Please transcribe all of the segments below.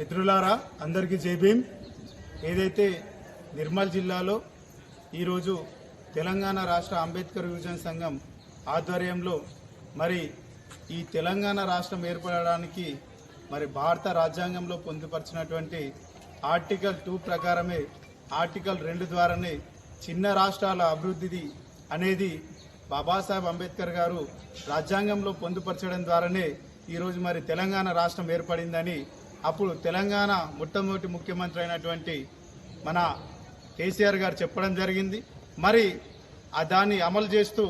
మిత్రులారా అందరికీ జై ఏదైతే నిర్మల్ జిల్లాలో ఈరోజు తెలంగాణ రాష్ట్ర అంబేద్కర్ యువజన సంఘం ఆధ్వర్యంలో మరి ఈ తెలంగాణ రాష్ట్రం ఏర్పడడానికి మరి భారత రాజ్యాంగంలో పొందుపరిచినటువంటి ఆర్టికల్ టూ ప్రకారమే ఆర్టికల్ రెండు ద్వారానే చిన్న రాష్ట్రాల అభివృద్ధిది అనేది బాబాసాహెబ్ అంబేద్కర్ గారు రాజ్యాంగంలో పొందుపరచడం ద్వారానే ఈరోజు మరి తెలంగాణ రాష్ట్రం ఏర్పడిందని అప్పుడు తెలంగాణ మొట్టమొదటి ముఖ్యమంత్రి అయినటువంటి మన కేసీఆర్ గారు చెప్పడం జరిగింది. మరి ఆ దాన్ని అమలు చేస్తూ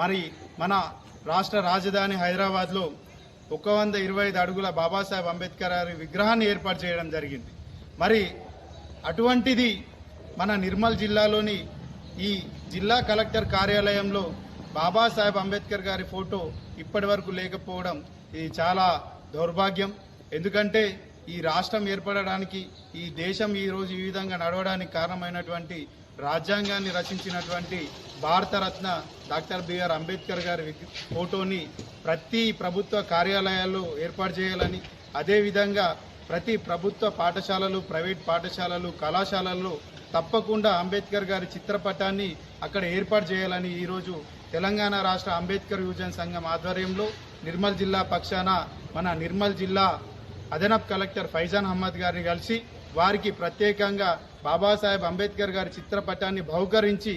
మరి మన రాష్ట్ర రాజధాని హైదరాబాద్లో ఒక వంద ఇరవై ఐదు అడుగుల బాబాసాహెబ్ అంబేద్కర్ గారి విగ్రహాన్ని ఏర్పాటు చేయడం జరిగింది. మరి అటువంటిది మన నిర్మల్ జిల్లాలోని ఈ జిల్లా కలెక్టర్ కార్యాలయంలో బాబాసాహెబ్ అంబేద్కర్ గారి ఫోటో ఇప్పటి వరకు లేకపోవడం ఇది చాలా దౌర్భాగ్యం. ఎందుకంటే ఈ రాష్ట్రం ఏర్పడడానికి ఈ దేశం ఈరోజు ఈ విధంగా నడవడానికి కారణమైనటువంటి రాజ్యాంగాన్ని రచించినటువంటి భారతరత్న డాక్టర్ బిఆర్ అంబేద్కర్ గారి ఫోటోని ప్రతి ప్రభుత్వ కార్యాలయాల్లో ఏర్పాటు చేయాలని అదేవిధంగా ప్రతి ప్రభుత్వ పాఠశాలలు ప్రైవేట్ పాఠశాలలు కళాశాలల్లో తప్పకుండా అంబేద్కర్ గారి చిత్రపటాన్ని అక్కడ ఏర్పాటు చేయాలని ఈరోజు తెలంగాణ రాష్ట్ర అంబేద్కర్ యువజన సంఘం ఆధ్వర్యంలో నిర్మల్ జిల్లా పక్షాన మన నిర్మల్ జిల్లా అదనపు కలెక్టర్ ఫైజాన్ అహ్మద్ గారిని కలిసి వారికి ప్రత్యేకంగా బాబాసాహెబ్ అంబేద్కర్ గారి చిత్రపటాన్ని బహుకరించి